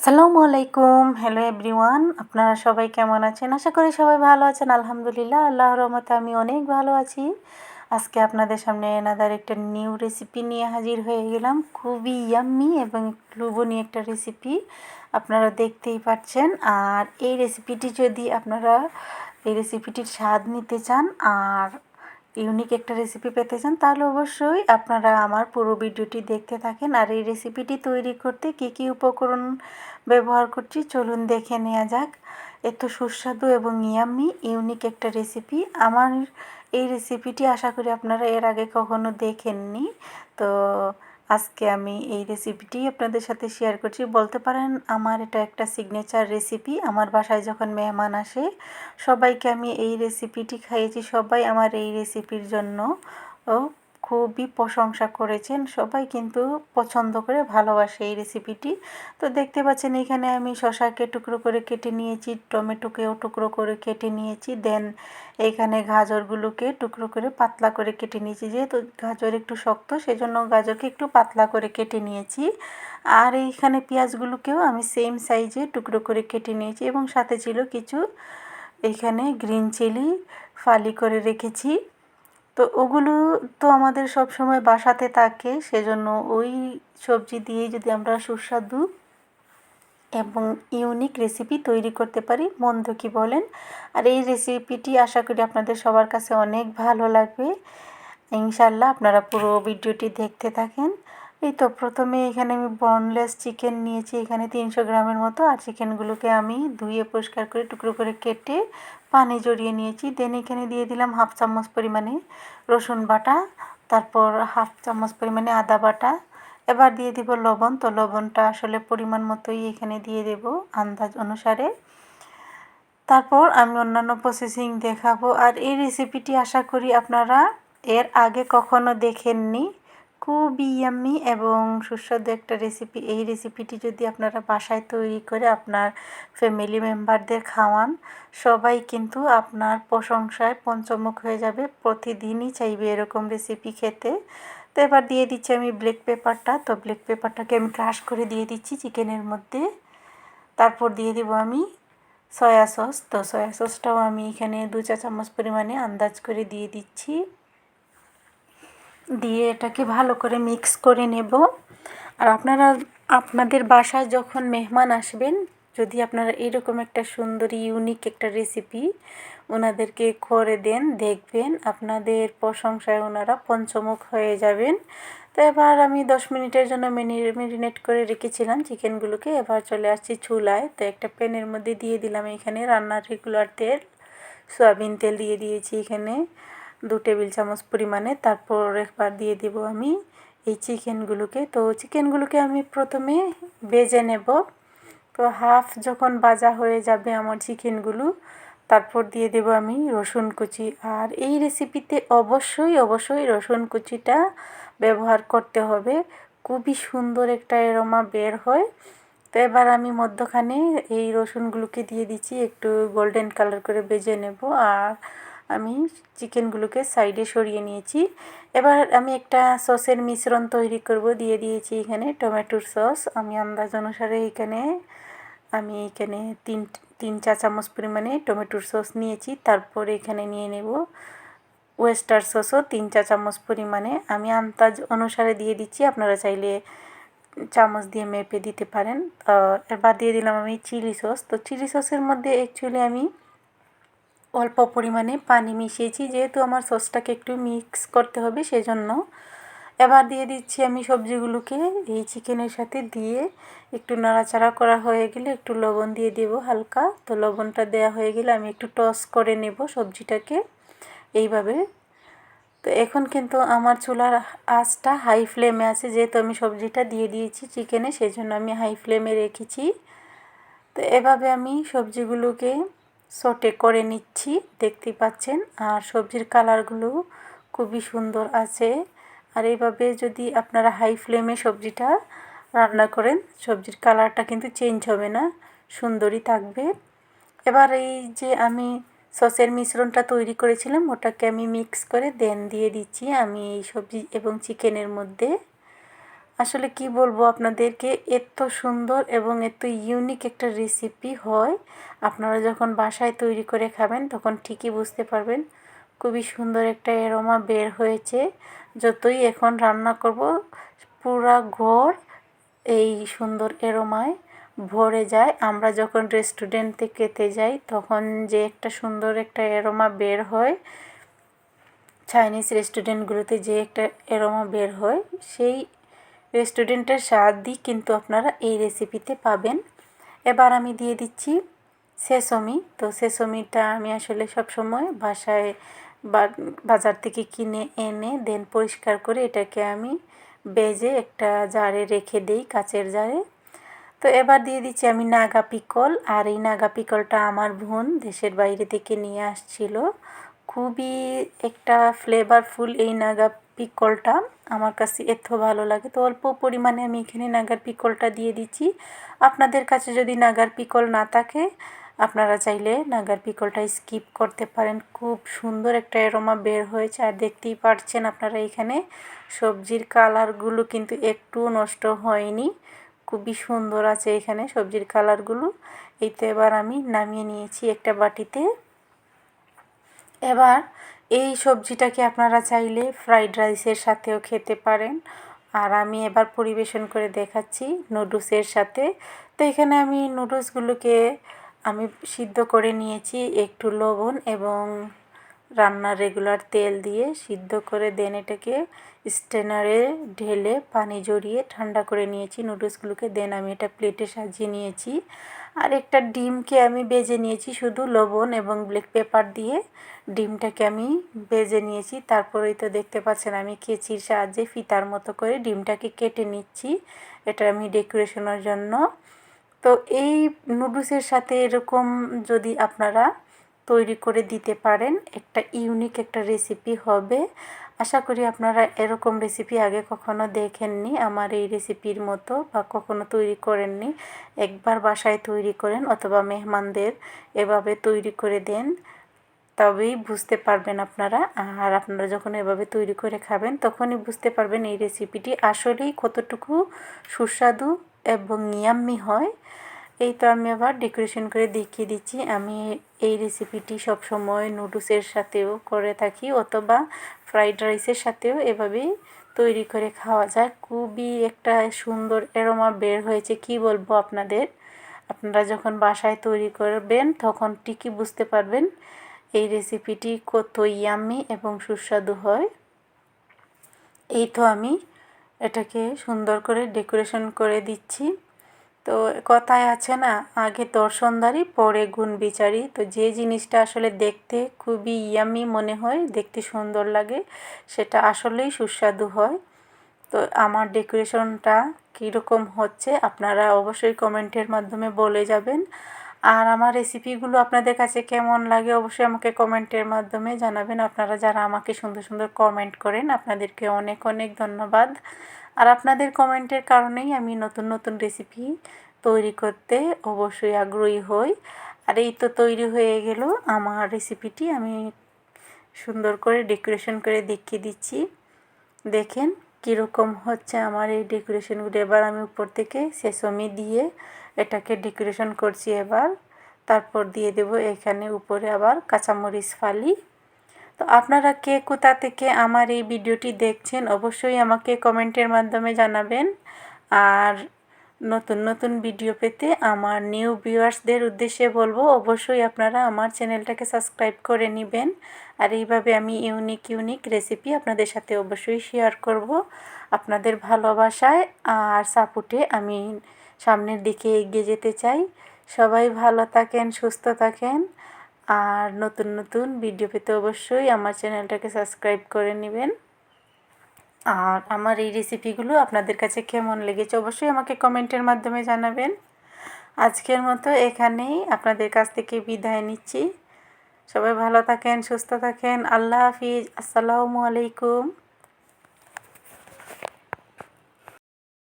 আসসালামু আলাইকুম। Hello everyone আপনারা সবাই কেমন আছেন? আশা করি সবাই ভালো আছেন। আলহামদুলিল্লাহ, আল্লাহর রহমতে আমি অনেক ভালো আছি। আজকে আপনাদের সামনে এনাদার একটা নিউ রেসিপি নিয়ে হাজির হয়ে গেলাম। খুবই ইয়াম্মি এবং লোভনীয় একটা রেসিপি আপনারা দেখতেই পাচ্ছেন। আর এই রেসিপিটি যদি আপনারা, এই রেসিপিটির স্বাদ নিতে চান, আর ইউনিক একটা রেসিপি পেতে চান, তাহলে অবশ্যই আপনারা আমার পুরো ভিডিওটি দেখতে থাকেন। আর এই রেসিপিটি তৈরি করতে কি কি উপকরণ ব্যবহার করছি, চলুন দেখে নেওয়া যাক। এত সুস্বাদু এবং ইয়াম্মি ইউনিক একটা রেসিপি আমার এই রেসিপিটি আশা করি আপনারা এর আগে কখনো দেখেননি। তো আজকে আমি এই রেসিপিটি আপনাদের সাথে শেয়ার করছি। বলতে পারেন, আমার এটা একটা সিগনেচার রেসিপি আমার বাসায় যখন মেহমান আসে, সবাইকে আমি এই রেসিপিটি খাইয়েছি। সবাই আমার এই রেসিপির জন্য খুবই প্রশংসা করেছেন। সবাই কিন্তু পছন্দ করে ভালোবাসে এই রেসিপিটি তো দেখতে পাচ্ছেন এখানে আমি শশাকে টুকরো করে কেটে নিয়েছি, টমেটোকেও টুকরো করে কেটে নিয়েছি। দেন এখানে গাজরগুলোকে টুকরো করে পাতলা করে কেটে নিয়েছি। যেহেতু গাজর একটু শক্ত, সেজন্য গাজরকে একটু পাতলা করে কেটে নিয়েছি। আর এইখানে পেঁয়াজগুলোকেও আমি সেম সাইজে টুকরো করে কেটে নিয়েছি এবং সাথে ছিল কিছু এইখানে গ্রিন চিলি ফালি করে রেখেছি। তো ওগুলো তো আমাদের সব সময় বাসাতে থাকে, সেজন্য ওই সবজি দিয়ে যদি আমরা সুস্বাদু এবং ইউনিক রেসিপি তৈরি করতে পারি মন্দ কি বলেন? আর এই রেসিপিটি আশা করি আপনাদের সবার কাছে অনেক ভালো লাগবে। ইনশাল্লাহ আপনারা পুরো ভিডিওটি দেখতে থাকেন। এই তো প্রথমে এখানে আমি বনলেস চিকেন নিয়েছি। এখানে তিনশো গ্রামের মতো। আর চিকেনগুলোকে আমি ধুয়ে পরিষ্কার করে টুকরো করে কেটে পানি জড়িয়ে নিয়েছি। দেন এখানে দিয়ে দিলাম হাফ চামচ পরিমাণে রসুন বাটা, তারপর হাফ চামচ পরিমাণে আদা বাটা। এবার দিয়ে দিব লবণ। তো লবণটা আসলে পরিমাণ মতোই এখানে দিয়ে দেব আন্দাজ অনুসারে। তারপর আমি অন্যান্য প্রসেসিং দেখাবো। আর এই রেসিপিটি আশা করি আপনারা এর আগে কখনো দেখেননি। খুবই ইয়াম্মি এবং সুস্বাদু একটা রেসিপি এই রেসিপিটি যদি আপনারা বাসায় তৈরি করে আপনার ফ্যামিলি মেম্বারদের খাওয়ান, সবাই কিন্তু আপনার প্রশংসায় পঞ্চমুখ হয়ে যাবে। প্রতিদিনই চাইবে এরকম রেসিপি খেতে। তো এবার দিয়ে দিচ্ছি আমি ব্ল্যাক পেপারটা তো ব্ল্যাক পেপারটাকে আমি ক্রাশ করে দিয়ে দিচ্ছি চিকেনের মধ্যে। তারপর দিয়ে দিব আমি সয়া সস তো সয়া সসটাও আমি এখানে দু চা চামচ পরিমাণে আন্দাজ করে দিয়ে দিচ্ছি। দিয়ে এটাকে ভালো করে মিক্স করে নেব। আর আপনারা, আপনাদের বাসায় যখন মেহমান আসবেন, যদি আপনারা এরকম একটা সুন্দর ইউনিক একটা রেসিপি ওনাদেরকে করে দেন, দেখবেন আপনাদের প্রশংসায় ওনারা পঞ্চমুখ হয়ে যাবেন। তো এবার আমি দশ মিনিটের জন্য মেরিনেট করে রেখেছিলাম চিকেনগুলোকে এবার চলে আসছি চুলায়। তো একটা প্যানের মধ্যে দিয়ে দিলাম এখানে রান্নার রেগুলার তেল। সয়াবিন তেল দিয়ে দিয়েছি এখানে। দু টেবিল চামচ পরিমাণে। তারপর একবার দিয়ে দেব আমি এই চিকেনগুলোকে। তো চিকেনগুলোকে আমি প্রথমে বেজে নেব। তো হাফ যখন বাজা হয়ে যাবে আমার চিকেনগুলো, তারপর দিয়ে দেব আমি রসুন কুচি। আর এই রেসিপিতে অবশ্যই অবশ্যই রসুন কুচিটা ব্যবহার করতে হবে। খুবই সুন্দর একটা এরোমা বের হয়। তো এবার আমি মধ্যখানে এই রসুনগুলোকে দিয়ে দিচ্ছি, একটু গোল্ডেন কালার করে বেজে নেব। আর আমি চিকেনগুলোকে সাইডে সরিয়ে নিয়েছি। এবার আমি একটা সসের মিশ্রণ তৈরি করব, দিয়ে দিয়েছি এখানে টমেটোর সস। আমি আন্দাজ অনুসারে এখানে, আমি এখানে তিন তিন চা চামচ পরিমাণে টমেটোর সস নিয়েছি। তারপর এখানে নিয়ে নেব ওয়েস্টার সসও তিন চা চামচ পরিমাণে। আমি আন্দাজ অনুসারে দিয়ে দিচ্ছি, আপনারা চাইলে চামচ দিয়ে মেপে দিতে পারেন। এবার দিয়ে দিলাম আমি চিলি সস। তো চিলি সসের মধ্যে অ্যাকচুয়ালি আমি অল্প পরিমাণে পানি মিশিয়েছি, যেহেতু আমার সসটাকে একটু মিক্স করতে হবে সেজন্য। এবার দিয়ে দিচ্ছি আমি সবজিগুলোকে, এই চিকেনের সাথে দিয়ে একটু নাড়াচাড়া করা হয়ে গেলে একটু লবণ দিয়ে দেব হালকা। তো লবণটা দেওয়া হয়ে গেলে আমি একটু টস করে নেব সবজিটাকে এইভাবে। তো এখন কিন্তু আমার চুলার আঁচটা হাই ফ্লেমে আছে, যেহেতু আমি সবজিটা দিয়ে দিয়েছি চিকেনে সেই জন্য আমি হাই ফ্লেমে রেখেছি। তো এভাবে আমি সবজিগুলোকে সটে করে নিচ্ছি, দেখতেই পাচ্ছেন। আর সবজির কালারগুলো খুবই সুন্দর আছে। আর এইভাবে যদি আপনারা হাই ফ্লেমে সবজিটা রান্না করেন, সবজির কালারটা কিন্তু চেঞ্জ হবে না, সুন্দরই থাকবে। এবার এই যে আমি সসের মিশ্রণটা তৈরি করেছিলাম, ওটাকে আমি মিক্স করে দেন দিয়ে দিচ্ছি আমি এই সবজি এবং চিকেনের মধ্যে। আসলে কি বলব আপনাদেরকে, এত সুন্দর এবং এত ইউনিক একটা রেসিপি হয়। আপনারা যখন বাসায় তৈরি করে খাবেন, তখন ঠিকই বুঝতে পারবেন খুবই সুন্দর একটা এরোমা বের হয়েছে। যতই এখন রান্না করব, পুরা ঘর এই সুন্দর এরোমায় ভরে যায়। আমরা যখন রেস্টুরেন্টে খেতে যাই, তখন যে একটা সুন্দর একটা এরোমা বের হয় চাইনিজ রেস্টুরেন্টগুলোতে যে একটা এরোমা বের হয়, সেই রেস্টুরেন্টের স্বাদই কিন্তু আপনারা এই রেসিপিতে পাবেন। এবার আমি দিয়ে দিচ্ছি সেসমি। তো সেসমিটা আমি আসলে সবসময় বাসায় বাজার থেকে কিনে এনে দেন পরিষ্কার করে এটাকে আমি বেজে একটা জারে রেখে দিই কাচের জারে। তো এবার দিয়ে দিচ্ছি আমি নাগা পিকল। আর এই নাগা পিকলটা আমার বোন দেশের বাইরে থেকে নিয়ে আসছিল। খুবই একটা ফ্লেভারফুল এই নাগা পিকলটা আমার কাছে এত ভালো লাগে। তো অল্প পরিমাণে আমি এখানে নাগার পিকলটা দিয়ে দিচ্ছি। আপনাদের কাছে যদি নাগার পিকল না থাকে, আপনারা চাইলে নাগার পিকলটা স্কিপ করতে পারেন। খুব সুন্দর একটা এরোমা বের হয়েছে আর দেখতেই পারছেন আপনারা এখানে। সবজির কালারগুলো কিন্তু একটু নষ্ট হয়নি। খুবই সুন্দর আছে এখানে সবজির কালারগুলো। এই তো এবার আমি নামিয়ে নিয়েছি একটা বাটিতে। এবার এই সবজিটাকে আপনারা চাইলে ফ্রাইড রাইসের সাথেও খেতে পারেন। আর আমি এবার পরিবেশন করে দেখাচ্ছি নুডলসের সাথে। তো এখানে আমি নুডলসগুলোকে আমি সিদ্ধ করে নিয়েছি একটু লবণ এবং রান্নার রেগুলার তেল দিয়ে সিদ্ধ করে দেন এটাকে স্টেনারে ঢেলে পানি জড়িয়ে ঠান্ডা করে নিয়েছি নুডলসগুলোকে দেন আমি এটা প্লেটে সাজিয়ে নিয়েছি। আর একটা ডিমকে আমি বেজে নিয়েছি শুধু লবণ এবং ব্ল্যাক পেপার দিয়ে। ডিমটাকে আমি বেজে নিয়েছি। তারপরেই তো দেখতে পাচ্ছেন আমি কেচির সাহায্যে ফিতার মতো করে ডিমটাকে কেটে নিচ্ছি। এটা আমি ডেকোরেশনের জন্য। তো এই নুডলসের সাথে এরকম যদি আপনারা তৈরি করে দিতে পারেন, একটা ইউনিক একটা রেসিপি হবে। আশা করি আপনারা এরকম রেসিপি আগে কখনো দেখেননি, আমার এই রেসিপির মতো বা কখনো তৈরি করেননি। একবার বাসায় তৈরি করেন অথবা মেহমানদের এভাবে তৈরি করে দেন, তবেই বুঝতে পারবেন আপনারা। আর আপনারা যখন এভাবে তৈরি করে খাবেন, তখনই বুঝতে পারবেন এই রেসিপিটি আসলেই কতটুকু সুস্বাদু এবং ইয়াম্মি হয়। এই তো আমি আবার ডেকোরেশন করে দেখিয়ে দিচ্ছি। আমি এই রেসিপিটি সবসময় নুডলসের সাথেও করে থাকি অথবা ফ্রাইড রাইসের সাথেও এভাবেই তৈরি করে খাওয়া যায়। খুবই একটা সুন্দর এরোমা বের হয়েছে, কি বলব আপনাদের? আপনারা যখন বাসায় তৈরি করবেন, তখন ঠিকই বুঝতে পারবেন এই রেসিপিটি কত ইয়াম্মি এবং সুস্বাদু হয়। এই তো আমি এটাকে সুন্দর করে ডেকোরেশন করে দিচ্ছি। তো কথায় আছে না, আগে দর্শনদারি পরে গুণ বিচারি তো যে জিনিসটা আসলে দেখতে খুবই ইয়ামি মনে হয়, দেখতে সুন্দর লাগে, সেটা আসলেই সুস্বাদু হয়। তো আমার ডেকোরেশনটা কীরকম হচ্ছে, আপনারা অবশ্যই কমেন্টের মাধ্যমে বলে যাবেন। আর আমার রেসিপিগুলো আপনাদের কাছে কেমন লাগে, অবশ্যই আমাকে কমেন্টের মাধ্যমে জানাবেন। আপনারা যারা আমাকে সুন্দর সুন্দর কমেন্ট করেন, আপনাদেরকে অনেক অনেক ধন্যবাদ। আর আপনাদের কমেন্টের কারণেই আমি নতুন নতুন রেসিপি তৈরি করতে অবশ্যই আগ্রহী হই। আর এই তো তৈরি হয়ে গেল, আমার রেসিপিটি আমি সুন্দর করে ডেকোরেশন করে দেখিয়ে দিচ্ছি। দেখেন কীরকম হচ্ছে আমার এই ডেকোরেশনগুলো এবার আমি উপর থেকে সেসমি দিয়ে এটাকে ডেকোরেশন করছি এবার। তারপর দিয়ে দেব এখানে উপরে আবার কাঁচামরিচ ফালি। তো আপনারা কে কোথা থেকে আমার এই ভিডিওটি দেখছেন, অবশ্যই আমাকে কমেন্টের মাধ্যমে জানাবেন। আর নতুন নতুন ভিডিও পেতে আমার নিউ ভিউয়ার্সদের উদ্দেশ্যে বলব, অবশ্যই আপনারা আমার চ্যানেলটাকে সাবস্ক্রাইব করে নেবেন। আর এইভাবে আমি ইউনিক ইউনিক রেসিপি আপনাদের সাথে অবশ্যই শেয়ার করব। আপনাদের ভালোবাসায় আর সাপোর্টে আমি সামনের দিকে এগিয়ে যেতে চাই। সবাই ভালো থাকেন, সুস্থ থাকেন। আর নতুন নতুন ভিডিও পেতে অবশ্যই আমার চ্যানেলটাকে সাবস্ক্রাইব করে নেবেন। আর আমার এই রেসিপিগুলো আপনাদের কাছে কেমন লেগেছে অবশ্যই আমাকে কমেন্টের মাধ্যমে জানাবেন। আজকের মতো এখানেই আপনাদের কাছ থেকে বিদায় নিচ্ছি। সবাই ভালো থাকেন, সুস্থ থাকেন। আল্লাহ হাফিজ। আসসালামু আলাইকুম।